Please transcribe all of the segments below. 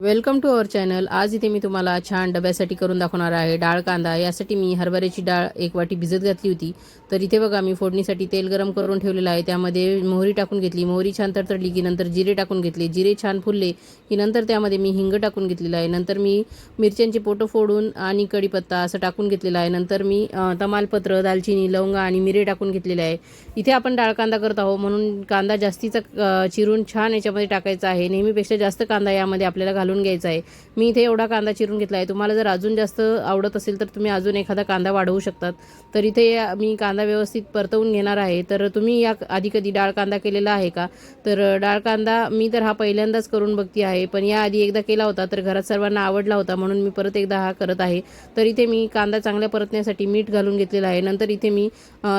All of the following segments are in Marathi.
वेलकम टू अवर चॅनल आज इथे मी तुम्हाला छान डब्यासाठी करून दाखवणार आहे डाळ कांदा. यासाठी मी हरभऱ्याची डाळ एक वाटी भिजत घातली होती. तर इथे बघा मी फोडणीसाठी तेल गरम करून ठेवलेलं आहे. त्यामध्ये मोहरी टाकून घेतली. मोहरी छान तडतडली की नंतर जिरे टाकून घेतले. जिरे छान फुलले की नंतर त्यामध्ये मी हिंग टाकून घेतलेलं आहे. नंतर मी मिरच्यांचे पोटं फोडून आणि कढीपत्ता असं टाकून घेतलेलं आहे. नंतर मी तमालपत्र दालचिनी लवंगा आणि मिरे टाकून घेतलेले आहे. इथे आपण डाळ कांदा करत आहोत. म्हणून कांदा जास्तीचा चिरून छान याच्यामध्ये टाकायचा आहे. नेहमीपेक्षा जास्त कांदा यामध्ये आपल्याला घालून घालून घ्यायचा आहे. मी इथे एवढा कांदा चिरून घेतला आहे. तुम्हाला जर अजून जास्त आवडत असेल तर तुम्ही अजून एखादा कांदा वाढवू शकतात. तर इथे मी कांदा व्यवस्थित परतवून घेणार आहे. तर तुम्ही या आधी कधी डाळ कांदा केलेला आहे का? तर डाळ कांदा मी तर हा पहिल्यांदाच करून बघती आहे. पण या आधी एकदा केला होता तर घरात सर्वांना आवडला होता. म्हणून मी परत एकदा हा करत आहे. तर इथे मी कांदा चांगल्या परतण्यासाठी मीठ घालून घेतलेला आहे. नंतर इथे मी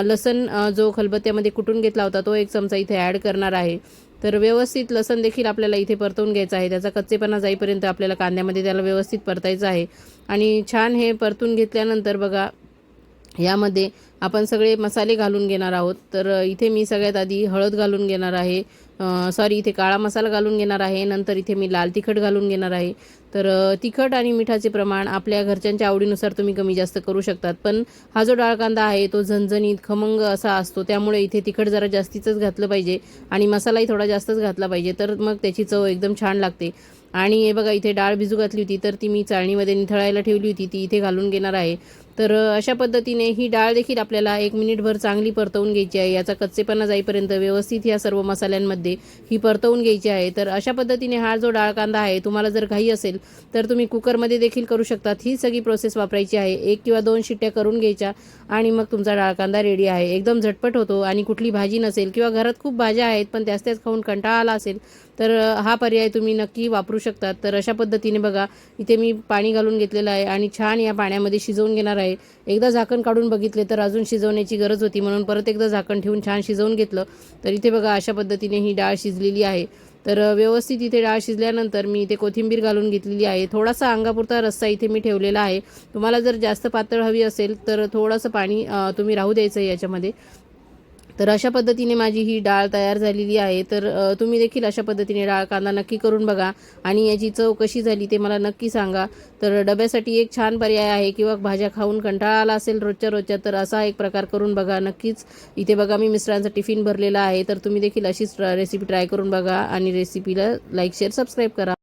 लसण जो खलबत्त्यामध्ये कुटून घेतला होता तो एक चमचा इथे ॲड करणार आहे. तर व्यवस्थित लसण देखील आपल्याला इथे परतवून घ्यायचं आहे. त्याचा कच्चेपणा जाईपर्यंत आपल्याला कांद्यामध्ये त्याला व्यवस्थित परतायचं आहे. आणि छान हे परतून घेतल्यानंतर बघा यामध्ये आपण सगळे मसाले घालून घेणार आहोत. तर इथे मी सगळ्यात आधी हळद घालून घेणार आहे. सॉरी इथे काळा मसाला घालून घेणार आहे नंतर इथे मी लाल तिखट घालून घेणार आहे. तर तिखट आणि मिठाचे प्रमाण आपल्या घरच्यांच्या आवडीनुसार तुम्ही कमी जास्त करू शकतात. पण हा जो डाळ कांदा आहे तो झणझणीत खमंग असा असतो त्यामुळे इथे तिखट जरा जास्तीचंच घातलं पाहिजे आणि मसालाही थोडा जास्तच घातला पाहिजे तर मग त्याची चव एकदम छान लागते. आणि हे बघा इथे डाळ भिजू घातली होती तर ती मी चाळणीमध्ये निथळायला ठेवली होती ती इथे घालून घेणार आहे. तर अशा पद्धतीने ही डाळ देखील आपल्याला एक मिनिटभर चांगली परतवून घ्यायची आहे याचा कच्चेपणा जाईपर्यंत व्यवस्थित या सर्व मसाल्यांमध्ये ही परतवून घ्यायची आहे. तर अशा पद्धतीने हा जो डाळ कांदा आहे तुम्हाला जर घाई असेल तर तुम्ही कुकरमध्ये देखील करू शकतात. ही सगळी प्रोसेस वापरायची आहे. एक किंवा दोन शिट्ट्या करून घ्यायच्या आणि मग तुमचा डाळ कांदा रेडी आहे. एकदम झटपट होतो आणि कुठली भाजी नसेल किंवा घरात खूप भाज्या आहेत पण त्याच त्याच खाऊन कंटाळा आला असेल तर हा पर्याय तुम्ही नक्की वापरू शकतात. तर अशा पद्धतीने बघा इथे मी पाणी घालून घेतलेलं आहे आणि छान या पाण्यामध्ये शिजवून घेणार आहे. एकदा झाकण काढून बघितले तर अजून शिजवण्याची गरज होती म्हणून परत एकदा झाकण ठेवून छान शिजवून घेतलं. तर इथे बघा अशा पद्धतीने ही डाळ शिजलेली आहे. तर व्यवस्थित इथे डाळ शिजल्यानंतर मी इथे कोथिंबीर घालून घेतलेली आहे. थोडासा अंगापुरता रस्सा इथे मी ठेवलेला आहे. तुम्हाला जर जास्त पातळ हवी असेल तर थोडंसं पाणी तुम्ही राहू द्यायचं आहे याच्यामध्ये. तर अशा पद्धतीने माझी ही डाळ तयार झालेली आहे. तर तुम्ही देखील अशा पद्धतीने डाळ कांदा नक्की करून बघा आणि याची चव कशी झाली ते मला नक्की सांगा. तर डब्यासाठी एक छान पर्याय आहे किंवा भाज्या खाऊन कंटाळा आला असेल रोजच्या रोजच्या तर असा एक प्रकार करून बघा. नक्कीच इथे बघा मी मिस्टरांचा टिफिन भरलेला आहे. तर तुम्ही देखील अशीच रेसिपी ट्राय करून बघा आणि रेसिपीला लाईक शेअर सबस्क्राईब करा.